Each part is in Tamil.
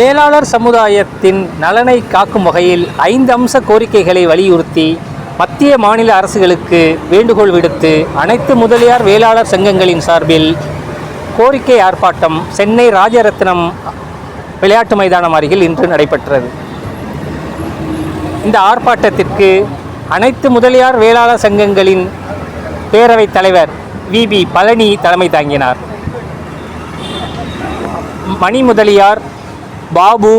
வேளாளர் சமுதாயத்தின் நலனை காக்கும் வகையில் ஐந்து அம்ச கோரிக்கைகளை வலியுறுத்தி மத்திய மாநில அரசுகளுக்கு வேண்டுகோள் விடுத்து அனைத்து முதலியார் வேளாளர் சங்கங்களின் சார்பில் கோரிக்கை ஆர்ப்பாட்டம் சென்னை ராஜரத்னம் விளையாட்டு மைதானம் அருகில் இன்று நடைபெற்றது. இந்த ஆர்ப்பாட்டத்திற்கு அனைத்து முதலியார் வேளாளர் சங்கங்களின் பேரவைத் தலைவர் வி. பி. பழனி தலைமை தாங்கினார். மணி முதலியார் பாபு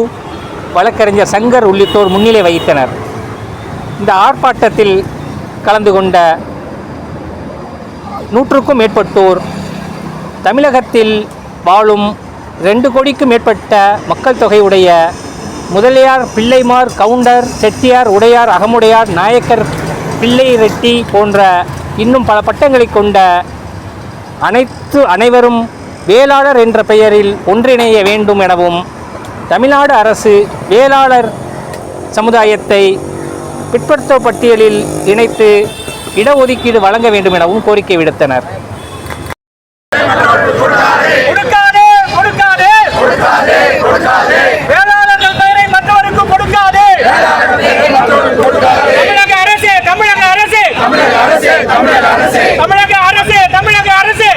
வழக்கறிஞர் சங்கர் உள்ளிட்டோர் முன்னிலை வகித்தனர். இந்த ஆர்ப்பாட்டத்தில் கலந்து கொண்ட நூற்றுக்கும் மேற்பட்டோர் தமிழகத்தில் வாழும் ரெண்டு கோடிக்கும் மேற்பட்ட மக்கள் தொகையுடைய முதலியார் பிள்ளைமார் கவுண்டர் செட்டியார் உடையார் அகமுடையார் நாயக்கர் பிள்ளை ரெட்டி போன்ற இன்னும் பல பட்டங்களை கொண்ட அனைத்து அனைவரும் வேளாளர் என்ற பெயரில் ஒன்றிணைய வேண்டும் எனவும் தமிழ்நாடு அரசு வேளாளர் சமுதாயத்தை பிற்படுத்த பட்டியலில் இணைத்து இடஒதுக்கீடு வழங்க வேண்டும் எனவும் கோரிக்கை விடுத்தனர் கொடுக்காதே கொடுக்காதே வேளாளர்கள் பெயரை மற்றவருக்கு கொடுக்காதே தமிழக அரசே தமிழக அரசே தமிழக அரசே தமிழக அரசே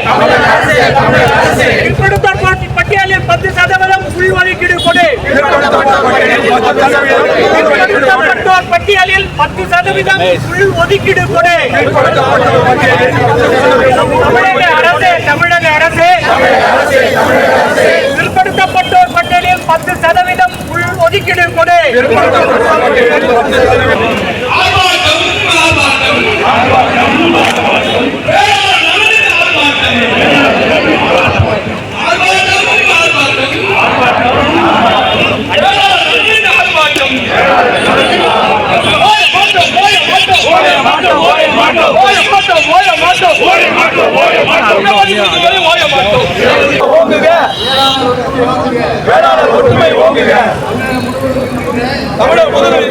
பிற்படுத்தோர் பட்டி- பட்டியலில் பத்து சதவீதம் உள் ஒதுக்கீடு கொடு பட்டியலில் பத்து சதவீதம் உள் ஒதுக்கீடு கொடு. தமிழக அரசு தமிழக அரசு. பிற்படுத்தப்பட்டோர் பட்டியலில் பத்து சதவீதம் உள் ஒதுக்கீடு கொடு. ஓங்குக வேளாளர் ஒற்றுமை ஓங்குக தமிழர் முதல்வர்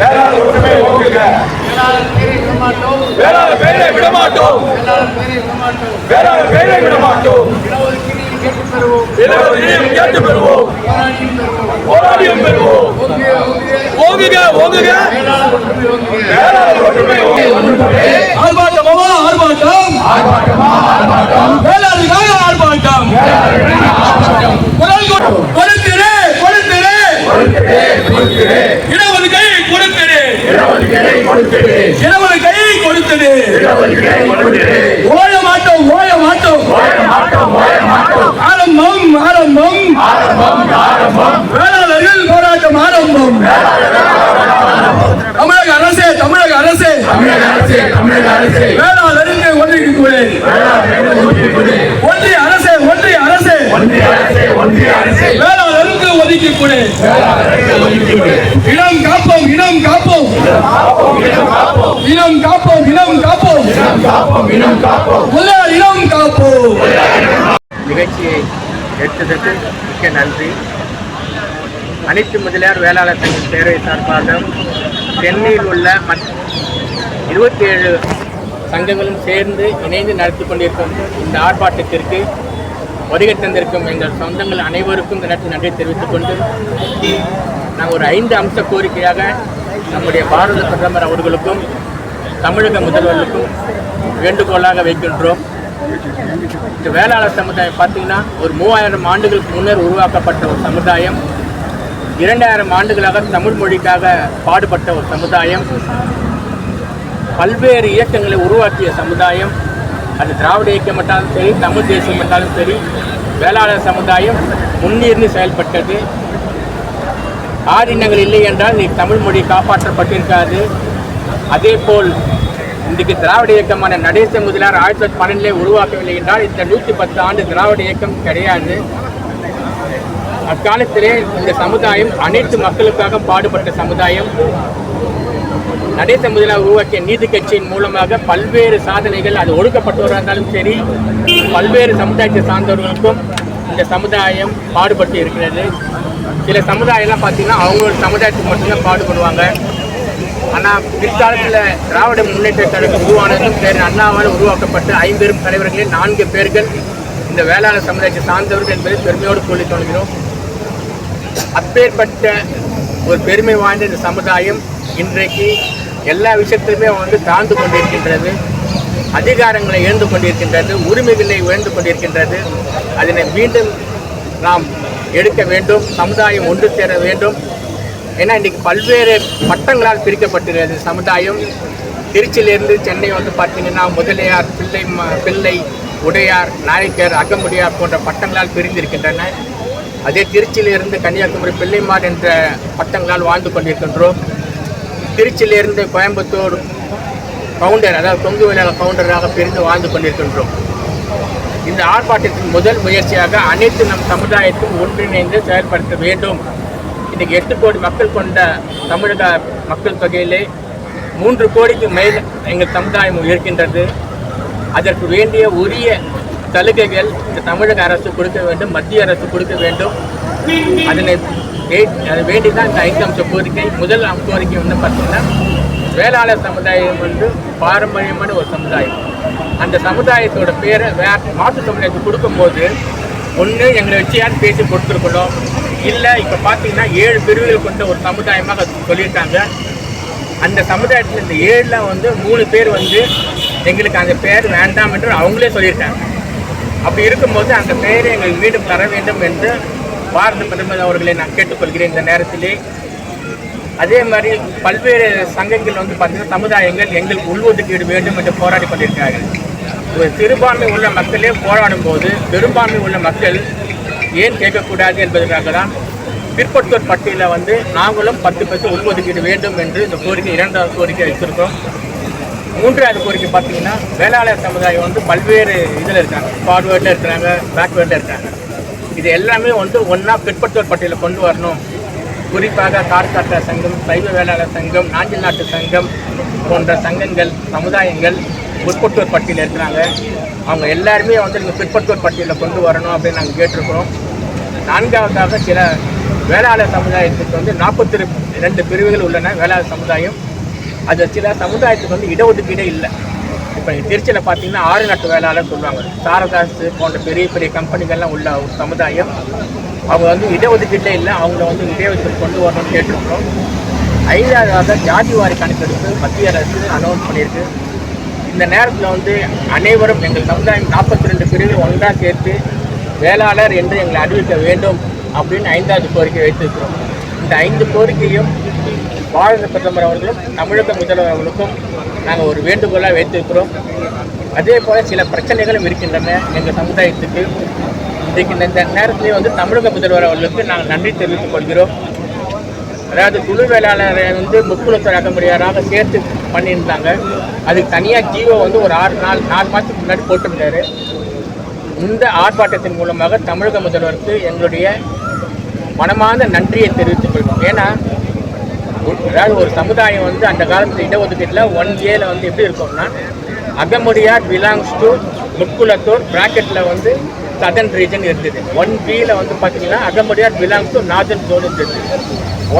வேளாளர் ஒற்றுமை ஓங்குக வேளாளர் பெயரை விடமாட்டோம் வேளாளர் பெயரை விடமாட்டோம் கேட்டு பெறுவோம் போராடியும் பெறுவோம் ஓங்குக ஓங்குக வேளாளர் ஒற்றுமை ஓங்குக வேளாண்மைக்காக ஆர்ப்பாட்டம் கொடுத்திரு கொடுத்திரு இடஒதுக்கை கொடுத்திரு இடஒதுக்கை கொடுத்திரு ஓய மாட்டோம் ஓய மாட்டோம் ஆரம்பம் ஆரம்பம் வேளாளர்கள் போராட்டம் ஆரம்பம் தமிழக அரசே தமிழக அரசே. வேளாளருக்கு ஒன்றிக்கு வேளாளருக்கு ஒதுக்கி கொடு. இனம் காப்போம் இனம் காப்போம். இனம் காப்போம் இனம் காப்போம். முதல் இனம் காப்போம். நிகழ்ச்சியை எடுத்ததற்கு மிக்க நன்றி. அனைத்து முதலியார் வேளாளர் சங்க பேரவை சார்பாக சென்னையில் உள்ள மத் இருபத்தி ஏழு சங்கங்களும் சேர்ந்து இணைந்து நடத்தி கொண்டிருக்கும் இந்த ஆர்ப்பாட்டத்திற்கு வருகை தந்திருக்கும் எங்கள் சொந்தங்கள் அனைவருக்கும் இந்த நன்றி தெரிவித்துக் கொண்டு நாங்கள் ஒரு ஐந்து அம்ச கோரிக்கையாக நம்முடைய பாரத பிரதமர் அவர்களுக்கும் தமிழக முதல்வர்களுக்கும் வேண்டுகோளாக வைக்கின்றோம். இந்த வேளாளர் சமுதாயம் பார்த்தீங்கன்னா ஒரு மூவாயிரம் ஆண்டுகளுக்கு முன்னர் உருவாக்கப்பட்ட ஒரு சமுதாயம். இரண்டாயிரம் ஆண்டுகளாக தமிழ் மொழிக்காக பாடுபட்ட ஒரு சமுதாயம். பல்வேறு இயக்கங்களை உருவாக்கிய சமுதாயம். அது திராவிட இயக்கம் என்றாலும் சரி தமிழ் தேசியம் என்றாலும் சரி வேளாளர் சமுதாயம் முன்னிருந்து செயல்பட்டது. ஆதினங்கள் இல்லை என்றால் நீ தமிழ் மொழி காப்பாற்றப்பட்டிருக்காது. அதே போல் இன்றைக்கு திராவிட இயக்கமான நடேச முதலியார் ஆயிரத்தி தொள்ளாயிரத்தி பன்னெண்டிலே உருவாக்கவில்லை என்றால் இந்த நூற்றி பத்து ஆண்டு திராவிட இயக்கம் கிடையாது. அக்காலத்திலே இந்த சமுதாயம் அனைத்து மக்களுக்காக பாடுபட்ட சமுதாயம். நடேச முதலாக உருவாக்கிய நீதி கட்சியின் மூலமாக பல்வேறு சாதனைகள் அது ஒடுக்கப்பட்டவராக இருந்தாலும் சரி பல்வேறு சமுதாயத்தை சார்ந்தவர்களுக்கும் இந்த சமுதாயம் பாடுபட்டு இருக்கிறது. சில சமுதாயம்லாம் பார்த்தீங்கன்னா அவங்களோட சமுதாயத்துக்கு மட்டும்தான் பாடுபடுவாங்க. ஆனால் பிற்காலத்தில் திராவிட முன்னேற்ற கழகம் உருவானதும் பேர் அண்ணாவால் உருவாக்கப்பட்ட ஐம்பெரும் தலைவர்களில் நான்கு பேர்கள் இந்த வேளாண் சமுதாயத்தை சார்ந்தவர்கள் என்பதை பெருமையோடு சொல்லிக் கொள்கிறோம். அப்பேற்பட்ட ஒரு பெருமை வாய்ந்த இந்த சமுதாயம் இன்றைக்கு எல்லா விஷயத்திலுமே வந்து தாழ்ந்து கொண்டிருக்கின்றது அதிகாரங்களை இழந்து கொண்டிருக்கின்றது உரிமைகளை உயர்ந்து கொண்டிருக்கின்றது. அதனை மீண்டும் நாம் எடுக்க வேண்டும் சமுதாயம் ஒன்று சேர வேண்டும். ஏன்னா இன்றைக்கி பல்வேறு பட்டங்களால் பிரிக்கப்பட்டுள்ளது சமுதாயம். திருச்சியிலிருந்து சென்னை வந்து பார்த்தீங்கன்னா முதலியார் பிள்ளை பிள்ளை உடையார் நாயக்கர் அகமுடையார் போன்ற பட்டங்களால் பிரிந்திருக்கின்றன. அதே திருச்சியிலிருந்து கன்னியாகுமரி பிள்ளைமார் என்ற பட்டங்களால் வாழ்ந்து கொண்டிருக்கின்றோம். திருச்சியிலிருந்து கோயம்புத்தூர் பவுண்டர் அதாவது கொங்கு வேளாளர் பவுண்டராக பிரிந்து வாழ்ந்து கொண்டிருக்கின்றோம். இந்த ஆர்ப்பாட்டத்தின் முதல் முயற்சியாக அனைத்து நம் சமுதாயத்தும் ஒன்றிணைந்து செயல்படுத்த வேண்டும். இன்றைக்கு எட்டு கோடி மக்கள் கொண்ட தமிழக மக்கள் தொகையிலே மூன்று கோடிக்கு மேல் எங்கள் சமுதாயம் இருக்கின்றது. அதற்கு வேண்டிய உரிய சலுகைகள் இந்த தமிழக அரசு கொடுக்க வேண்டும் மத்திய அரசு கொடுக்க வேண்டும். அதனை வேண்டி தான் இந்த ஐந்து கோரிக்கை. முதல் அம்ச கோரிக்கை வந்து பார்த்தீங்கன்னா வேளாளர் சமுதாயம் வந்து பாரம்பரியமான ஒரு சமுதாயம். அந்த சமுதாயத்தோட பேரை வே மாற்று சமுதாயத்துக்கு கொடுக்கும்போது ஒன்று எங்களை வச்சியாவது பேசி கொடுத்துருக்கணும். இல்லை இப்போ பார்த்தீங்கன்னா ஏழு பிரிவுகள் கொண்ட ஒரு சமுதாயமாக சொல்லியிருக்காங்க. அந்த சமுதாயத்தில் இந்த ஏழில் வந்து மூணு பேர் வந்து எங்களுக்கு அந்த பேர் வேண்டாம் என்று அவங்களே சொல்லியிருக்காங்க. அப்படி இருக்கும்போது அந்த பெயரை எங்களுக்கு மீண்டும் தர வேண்டும் என்று பாரத பிரதமர் அவர்களை நான் கேட்டுக்கொள்கிறேன் இந்த நேரத்திலே. அதே மாதிரி பல்வேறு சங்கங்கள் வந்து பார்த்தீங்கன்னா சமுதாயங்கள் எங்களுக்கு உள்ஒதுக்கீடு வேண்டும் என்று போராடி கொண்டிருக்கிறார்கள். ஒரு சிறுபான்மை உள்ள மக்களே போராடும் போது பெரும்பான்மை உள்ள மக்கள் ஏன் கேட்கக்கூடாது என்பதற்காக தான் பிற்படுத்தோர் பட்டியலில் வந்து நாங்களும் பத்து பத்து உள்ஒதுக்கீடு வேண்டும் என்று இந்த கோரிக்கை இரண்டாவது கோரிக்கை வச்சிருக்கோம் மூன்றாவது கோரிக்கை பார்த்தீங்கன்னா வேளாளர் சமுதாயம் வந்து பல்வேறு இதில் இருக்காங்க. ஃபார்வேர்டில் இருக்கிறாங்க பேக்வேர்டில் இருக்காங்க. இது எல்லாமே வந்து ஒன்றா பிற்பட்டோர் பட்டியலில் கொண்டு வரணும். குறிப்பாக கார்காட்ட சங்கம் சைவ வேளாளர் சங்கம் நாஞ்சில் நாட்டு சங்கம் போன்ற சங்கங்கள் சமுதாயங்கள் பிற்பட்டோர் பட்டியலில் இருக்கிறாங்க. அவங்க எல்லாருமே வந்து இந்த பிற்பட்டோர் பட்டியலில் கொண்டு வரணும் அப்படின்னு நாங்கள் கேட்டிருக்கிறோம். நான்காவதாக சில வேளாளர் சமுதாயத்துக்கு வந்து நாற்பத்தி ரெண்டு பிரிவுகள் உள்ளன வேளாளர் சமுதாயம். அது சில சமுதாயத்துக்கு வந்து இடஒதுக்கீடே இல்லை. இப்போ திருச்சியில் பார்த்தீங்கன்னா ஆறு நாட்டு வேளாளர் சொல்லுவாங்க. சாரதாஸ் போன்ற பெரிய பெரிய கம்பெனிகள்லாம் உள்ள ஒரு சமுதாயம். அவங்க வந்து இடஒதுக்கீட்டே இல்லை அவங்கள வந்து இடஒதுக்கீடு கொண்டு வரணும்னு கேட்டிருக்கிறோம். ஐந்தாவதாக ஜாதி வாரி கணக்கெடுப்பு மத்திய அரசு அனௌன்ஸ் பண்ணியிருக்கு. இந்த நேரத்தில் வந்து அனைவரும் எங்கள் சமுதாயம் நாற்பத்தி ரெண்டு பிரிவு ஒன்றாக சேர்த்து வேளாளர் என்று எங்களை அறிவிக்க வேண்டும் அப்படின்னு ஐந்தாவது கோரிக்கை வைத்திருக்கிறோம். இந்த ஐந்து கோரிக்கையும் பாரத பிரதமர் அவர்களும் தமிழக முதல்வர் அவர்களுக்கும் நாங்கள் ஒரு வேண்டுகோளாக வைத்திருக்கிறோம். அதே போல் சில பிரச்சனைகளும் இருக்கின்றன எங்கள் சமுதாயத்துக்கு. இன்றைக்கு இந்த நேரத்திலே வந்து தமிழக முதல்வர் அவர்களுக்கு நாங்கள் நன்றி தெரிவித்துக் கொள்கிறோம். அதாவது குழு வேளாளரை வந்து முக்குளத்தூர் அகமுடியாராக சேர்த்து பண்ணியிருந்தாங்க. அதுக்கு தனியாக ஜீவோ வந்து ஒரு ஆறு நாள் நாலு மாதத்துக்கு முன்னாடி போட்டிருந்தாரு. இந்த ஆர்ப்பாட்டத்தின் மூலமாக தமிழக முதல்வருக்கு எங்களுடைய மனமார்ந்த நன்றியை தெரிவித்துக் கொள்வோம். ஏன்னா அதாவது ஒரு சமுதாயம் வந்து அந்த காலத்தில் இடஒதுக்கீட்டில் ஒன் ஏல வந்து எப்படி இருக்கும்னா அகமுடியார் பிலாங்ஸ் டு முக்குலத்தூர் ப்ராக்கெட்டில் வந்து சதன் ரீஜன் இருந்தது. ஒன் பியில் வந்து பார்த்தீங்கன்னா Agamudaiyar belongs to northern zone இருந்தது.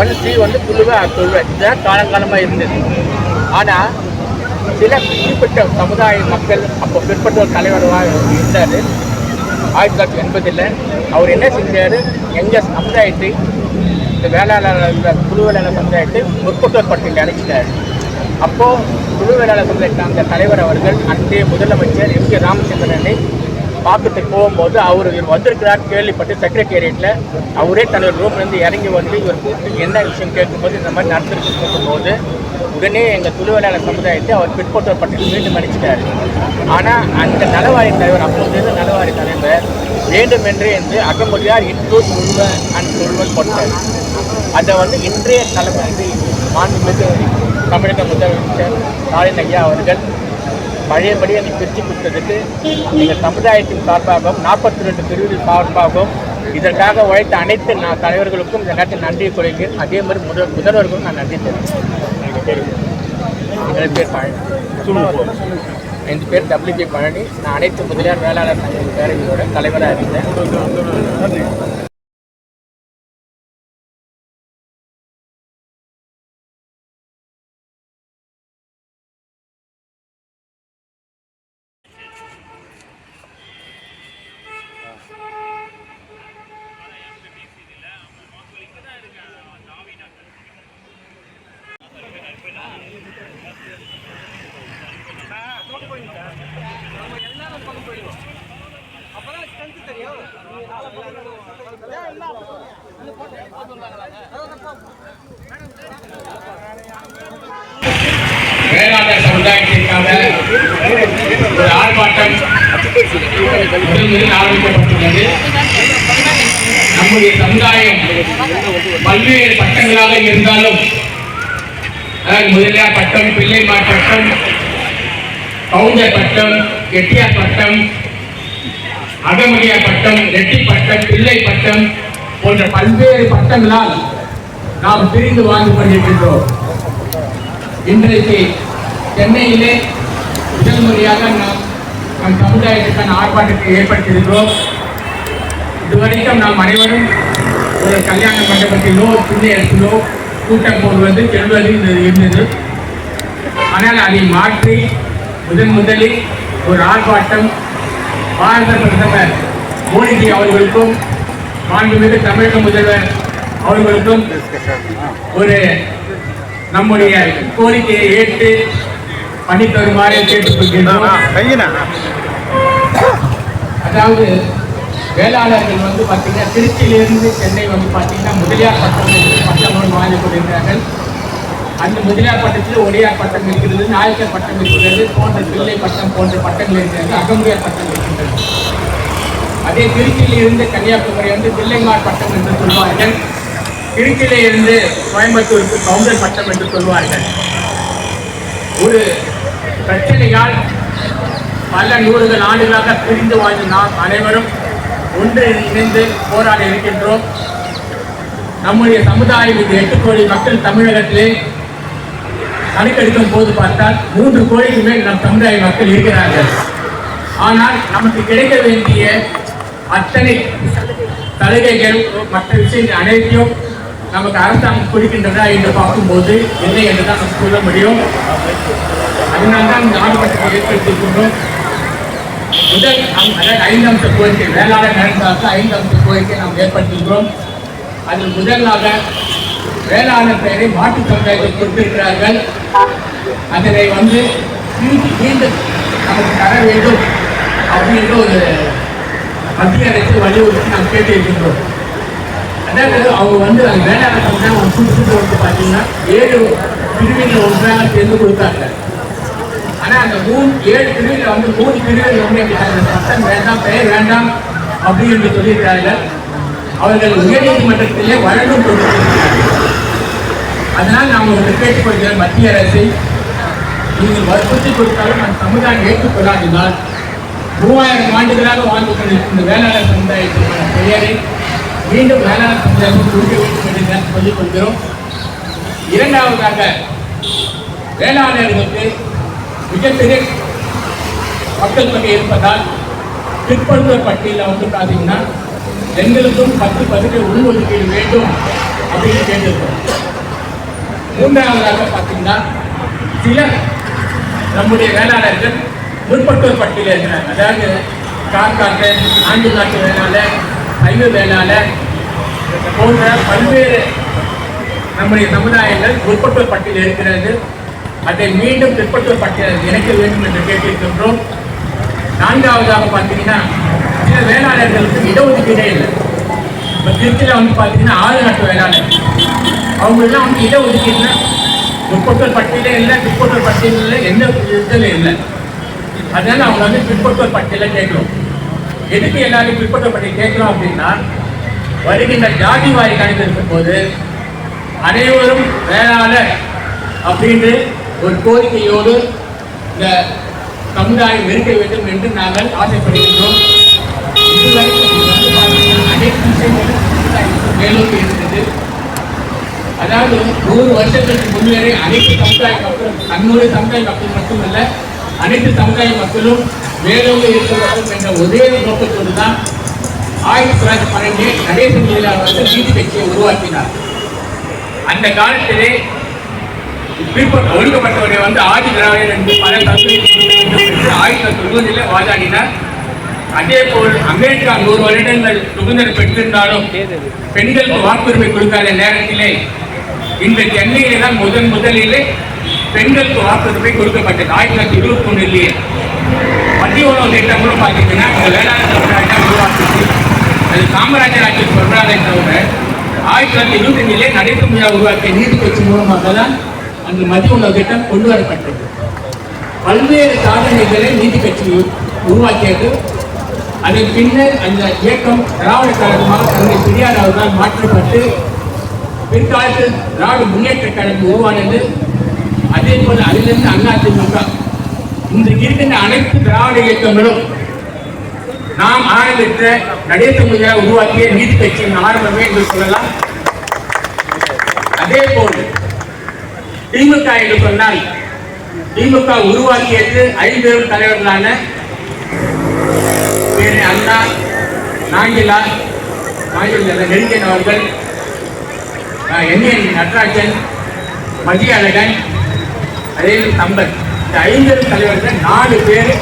ஒன் சி வந்து குழுவை குழுவை இதுதான் காலங்காலமாக இருந்தது. ஆனால் சில குறிப்பிட்ட சமுதாய மக்கள் அப்போ பிற்பட்ட ஒரு தலைவராக இருந்தார். ஆயிரத்தி தொள்ளாயிரத்தி எண்பதில் அவர் என்ன செஞ்சார்? எங்கள் சமுதாயத்தை இந்த வேளாளர் இந்த குழு வேளாளர் சமுதாயத்தை முற்பட்டோர் அழைச்சிட்டார். அப்போது குழு வேளாளர் அந்த தலைவர் அவர்கள் அன்றைய முதலமைச்சர் எம் கே ராமச்சந்திரனை பார்த்துட்டு போகும்போது அவர் இவர் வந்திருக்கிறார் கேள்விப்பட்டு செக்ரட்டேரியட்டில் அவரே தனது ரூம்லேருந்து இறங்கி வந்து இவர் கூப்பிட்டு என்ன விஷயம் கேட்கும்போது இந்த மாதிரி நடந்திருக்கு போது உடனே எங்கள் துளுவலாளர் சமுதாயத்தை அவர் பிற்பட்டோர் பட்டியல் மீண்டும் அடிச்சிட்டார் ஆனால் அந்த நலவாரி தலைவர் அப்போது இருந்த நலவாரி தலைவர் வேண்டுமென்றே என்று அகமொழியார் இன்க்ளூட் முழுவன் அண்ட் முழுவன் போட்டார் அதை வந்து இன்றைய தலைமை மாண்புமிகு தமிழக முதலமைச்சர் ஸ்டாலின் ஐயா அவர்கள் பழையபடி அதை பிரித்து கொடுத்ததுக்கு எங்கள் சமுதாயத்தின் சார்பாகவும் நாற்பத்தி ரெண்டு பிரிவுகள் சார்பாகவும் இதற்காக உழைத்த அனைத்து நான் தலைவர்களுக்கும் இந்த நேரத்தில் நன்றி குறைகிறேன். அதே மாதிரி முதல் முதல்வருக்கும் நான் நன்றி தெரிவிக்கிறேன். என் பேர் பழனி. என் பேர் டபிள்யூ ஜே பழனி. நான் அனைத்து முதலியார் வேளாளர் சங்க பேரவையோட தலைவராக இருந்தேன். சமுதாயத்திற்காக ஒரு ஆர்ப்பாட்டம் ஆரம்பிக்கப்பட்டுள்ளது. நம்முடைய சமுதாயம் பல்வேறு பட்டங்களாக இருந்தாலும் முதலியார் பட்டம் பிள்ளைமார் பட்டம் கவுண்டர் பட்டம் எட்டியார் பட்டம் அகமுடியார் பட்டம் ரெட்டி பட்டம் பிள்ளை பட்டம் போன்ற பல்வேறு பட்டங்களால் நாம் பிரிந்து வாழ்ந்து கொண்டிருக்கின்றோம். இன்றைக்கு சென்னையிலே முதல் முறையாக நாம் நம் சமுதாயத்துக்கான ஆர்ப்பாட்டத்தை ஏற்படுத்தியிருக்கிறோம். இதுவரைக்கும் நாம் அனைவரும் ஒரு கல்யாண மண்டபத்திலோ பிள்ளையரசிலோ கூட்டம் போடுவது செல்வது இருந்தது ஆனால் அதை மாற்றி முதன் முதலில் ஒரு ஆர்ப்பாட்டம் பாரத பிரதமர் மோடிஜி அவர்களுக்கும் மாண்புமிகு தமிழக முதல்வர் அவர்களுக்கும் ஒரு நம்முடைய கோரிக்கையை ஏற்று பண்ணி தருமாறு கேட்டுக்கொள்கின்றோம் அதாவது வேளாளர்கள் வந்து பார்த்தீங்கன்னா திருச்சியிலிருந்து சென்னை வந்து பார்த்தீங்கன்னா முதலியார் பட்டம் என்று பட்டம் ஒன்று வாங்கி கொண்டிருக்கிறார்கள். அந்த முதலியார் பட்டத்தில் ஒடியார் பட்டம் இருக்கிறது நாயக்கர் பட்டம் இருக்கிறது போன்ற பிள்ளை பட்டம் போன்ற பட்டங்கள் இருக்கிறது அகமுடியார் பட்டம் இருக்கின்றது. அதே திருச்சியில் இருந்து கன்னியாகுமரி வந்து பிள்ளைமார் பட்டம் என்று சொல்வார்கள். திருச்சியிலிருந்து கோயம்புத்தூருக்கு கவுண்டர் பட்டம் என்று சொல்வார்கள். ஒரு பிரச்சனையால் பல நூறுகள் ஆண்டுகளாக பிரிந்து வாழ்ந்த நாம் அனைவரும் ஒன்று இணைந்து போராட இருக்கின்றோம். நம்முடைய சமுதாயம் இந்த எட்டு கோடி மக்கள் தமிழகத்திலே கணக்கெடுக்கும் போது பார்த்தால் மூன்று கோடிக்கு மேல் நம் சமுதாய மக்கள் இருக்கிறார்கள். ஆனால் நமக்கு கிடைக்க வேண்டிய அத்தனை சலுகைகள் மற்ற விஷயங்கள் அனைத்தையும் நமக்கு அரசாங்கம் கொடுக்கின்றதா என்று பார்க்கும்போது இல்லை என்று தான் நம்ம சொல்ல முடியும். அதனால்தான் இந்த ஆர்ப்பாட்டத்தை ஏற்படுத்தியிருக்கின்றோம் முதல் அம்- ஐந்து அம்ச கோரிக்கை வேளாண் நலனுக்காக ஐந்து அம்ச கோரிக்கை நாம் ஏற்படுத்துகிறோம் அதில் முதலாக வேளாண் பெயரை மாட்டு சமுதாயத்தில் கொடுத்திருக்கிறார்கள். அதனை வந்து திருப்பி மீண்டும் நமக்கு தர வேண்டும் அப்படின்ற ஒரு மத்திய அரசு வலியுறுத்தி நாம் கேட்டிருக்கின்றோம். அதாவது அவங்க வந்து அந்த வேளாண் சமுதாயம் ஒரு வந்து பார்த்தீங்கன்னா ஏழு பிரிவினை ஒன்றாக சேர்ந்து கொடுத்தாங்க. ஆனால் அந்த மூணு ஏழு பிரிவில் வந்து மூணு பிரிவில் வந்து எங்களுக்கு சட்டம் வேண்டாம் பெயர் வேண்டாம் அப்படின்னு என்று சொல்லியிருக்கிறார்கள். அவர்கள் உயர்நீதிமன்றத்திலே வழங்கும் கொடுத்திருக்கிறார்கள் அதனால் நாம் உங்களுக்கு கேட்டுக்கொள்கிறோம் மத்திய அரசை. நீங்கள் வற்புறுத்தி கொடுத்தாலும் அந்த சமுதாயம் ஏற்றுக்கொள்ளாததால் மூவாயிரம் ஆண்டுகளாக வாழ்ந்து கொண்டிருக்கும் வேளாண் சமுதாயத்திற்கான பெயரை மீண்டும் வேளாண் சமுதாயம் கொடுக்க வேண்டும் என்று நான் சொல்லிக் கொள்கிறோம். இரண்டாவதாக வேளாளர்களுக்கு மிகப்பெரிய மக்கள் தொகை இருப்பதால் பிற்படுத்தல் பட்டியலில் வந்து பார்த்தீங்கன்னா எங்களுக்கும் பத்து பதவி உள்ஒதுக்கீடு வேண்டும் அப்படின்னு கேட்டிருக்கோம். மூன்றாவதாக பார்த்தீங்கன்னா சிலர் நம்முடைய வேளாளர்கள் முற்பட்டோர் பட்டியலில் இருக்கிறாங்க. அதாவது காக்காட்டு ஆண்டு நாட்டு வேளாளர் சைவ வேளாளர் போன்ற பல்வேறு நம்முடைய சமுதாயங்கள் முற்பட்டோர் பட்டியலில் இருக்கிறது. அதை மீண்டும் பிற்பட்டோர் இணைக்க வேண்டும் என்று கேட்டிருக்கின்றோம். நான்காவதாக பார்த்தீங்கன்னா சில வேளாளர்களுக்கு இடஒதுக்கீடே இல்லை. இப்போ திருச்சியில் வந்து பார்த்தீங்கன்னா ஆறு நாட்டு வேளாளர் அவங்களெல்லாம் வந்து இடஒதுக்கீடுனா முற்பட்டோர் பட்டியலே இல்லை பிற்பட்டோர் பட்டியலில் எந்த இதில் இல்லை. அதனால அவங்க வந்து பிற்பட்டோர் பட்டியலை கேட்குறோம். எதுக்கு எல்லாரும் பிற்பட்டோர் பட்டியல் கேட்குறோம் அப்படின்னா வருகின்ற ஜாதி வாரி கணக்கெடுக்கும் போது அனைவரும் வேளாளர் அப்படின்னு ஒரு கோரிக்கையோடு இந்த சமுதாயம் இருக்க வேண்டும் என்று நாங்கள் ஆசைப்படுகின்றோம். இது அனைத்து விஷயங்களும் மேலோக்கி இருந்தது. அதாவது நூறு வருஷத்துக்கு முன்னரே அனைத்து சமுதாய மக்களும் தன்னுடைய சமுதாய மக்கள் மட்டுமல்ல அனைத்து சமுதாய மக்களும் மேலோங்க இருக்க வேண்டும் என்ற ஒரே நோக்கத்தோடு தான் ஆயிரத்தி தொள்ளாயிரத்தி பன்னெண்டு நடேசன் முதலியார் வந்து நீதி கட்சியை உருவாக்கினார். அந்த காலத்திலே ஒடுக்கப்பட்டவரை வந்து ஆதி திராவிடர் என்று பல தத்துவ ஆயிரத்தி தொள்ளாயிரத்தி தொண்ணூறில் வாதாடினார் அதே போல் அமெரிக்கா நூறு வருடங்கள் சுதந்திரம் பெற்றிருந்தாலும் பெண்களுக்கு வாக்குரிமை கொடுக்காத நேரத்திலே இந்த சென்னையிலே தான் முதன் முதலிலே பெண்களுக்கு வாக்குரிமை கொடுக்கப்பட்டது. ஆயிரத்தி தொள்ளாயிரத்தி இருபத்தி ஒன்றிலேயே மத்திய உணவு திட்டம் கூட பார்த்தீங்கன்னா வேளாண் உருவாக்குச்சு. அது காமராஜர் ஆட்சி சொல்றாங்க தவிர ஆயிரத்தி தொள்ளாயிரத்தி இருபத்தி அஞ்சிலே நடைமுறையா உருவாக்கிய நீதி கட்சி மூலமாக தான் அந்த மதிய உணவு திட்டம் கொண்டு வரப்பட்டது பல்வேறு சாதனைகளை நீதி கட்சி உருவாக்கியது. அதன் பின்னர் அந்த இயக்கம் திராவிட கழகமாக தந்தை பெரியார் அவர்களால் மாற்றப்பட்டு பிற்காலத்தில் திராவிட முன்னேற்ற கழகம் உருவானது. அதே போல அதிலிருந்து அதிமுக இன்றைக்கு இருக்கின்ற அனைத்து திராவிட இயக்கங்களும் நாம் ஆரம்பித்த நடேச உருவாக்கிய நீதி கட்சியின் ஆரம்பமே என்று சொல்லலாம். அதே போல் திமுக என்று சொன்னால் திமுக உருவாக்கியது ஐம்பெரும் தலைவர்களான அண்ணா நாங்கிலா நாங்கில நெருங்கன் அவர்கள் என் நடராஜன் மதிய அழகன் அதே சம்பத் இந்த ஐம்பெரும் தலைவர்கள் நாலு பேர்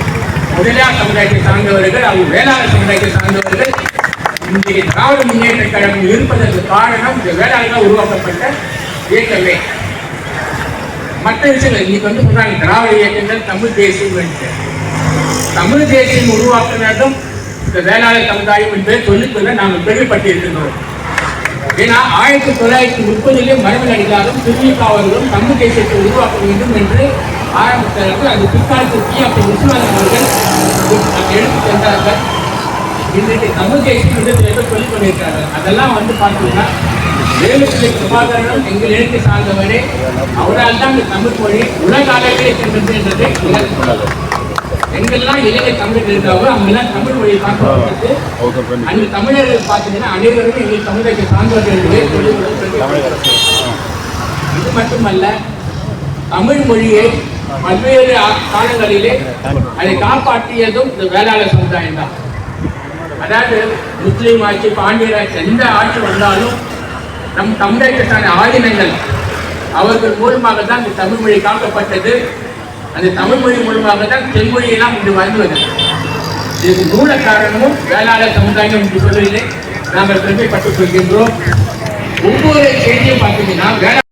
முதலியார் சமுதாயத்தை சார்ந்தவர்கள் அவங்க வேளாண் சமுதாயத்தை சார்ந்தவர்கள். இன்றைய திராவிட முன்னேற்ற கழகம் இருப்பதற்கு காரணம் இந்த வேளாண்மையாக உருவாக்கப்பட்ட இயக்கமே. மற்ற விஷயங்கள் இன்னைக்கு வந்து சொல்றாங்க திராவிட இயக்கங்கள் தமிழ் தேசியம் தமிழ் தேசியம் உருவாக்குனதும் இந்த வேளாளர் சமுதாயம் என்பதை சொல்லிக்கொள்ள நாங்கள் பெருமைப்பட்டிருக்கின்றோம். ஏன்னா ஆயிரத்தி தொள்ளாயிரத்தி முப்பதிலே மரபு அடிக்காரும் திருவிக்கா அவர்களும் தமிழ் தேசியத்தை உருவாக்க வேண்டும் என்று ஆரம்பித்தார்கள். அது பிற்காலத்தில் டி அப்ப விஸ்வநாதன் அவர்கள் எடுத்து சென்றார்கள் இன்றைக்கு தமிழ் தேசியம் என்று சொல்லிக் கொண்டிருக்கிறார்கள். அதெல்லாம் வந்து பார்த்தீங்கன்னா வேலுப்பிள்ளை பிரபாகரனும் எங்கள் எழுத்தை சார்ந்தவரே அவரால் தான் இந்த தமிழ் மொழி உலக அளவிலே சென்றது என்றதை விளக்குகிறார். எங்கெல்லாம் இளைஞர் தமிழர்கள் இருக்காங்களோ அங்கெல்லாம் தமிழ் மொழியை பார்க்கப்பட்டு அந்த தமிழர்கள் பார்த்தீங்கன்னா அனைவரும் எங்கள் சமுதாயத்தை சார்ந்தவர்கள் என்பதை இது மட்டுமல்ல தமிழ் மொழியை பல்வேறு ஆ- காலங்களிலே அதை காப்பாற்றியதும் இந்த வேளாளர் சமுதாயம் தான் அதாவது முஸ்லீம் ஆட்சி பாண்டியர் ஆட்சி எந்த ஆட்சி வந்தாலும் நம் தமிழர்களுக்கான ஆதினங்கள் அவர்கள் மூலமாக தான் இந்த தமிழ் மொழி காக்கப்பட்டது. அந்த தமிழ் மொழி மூலமாக தான் தென்மொழியெல்லாம் இன்று வந்தது. இதுக்கு மூல காரணமும் வேளாளர் சமுதாயம் என்று சொல்லவில்லை. நாங்கள் பெருமைப்பட்டுக் கொள்கின்றோம். ஒவ்வொரு செய்தியும் பார்த்தீங்கன்னா வேளாண்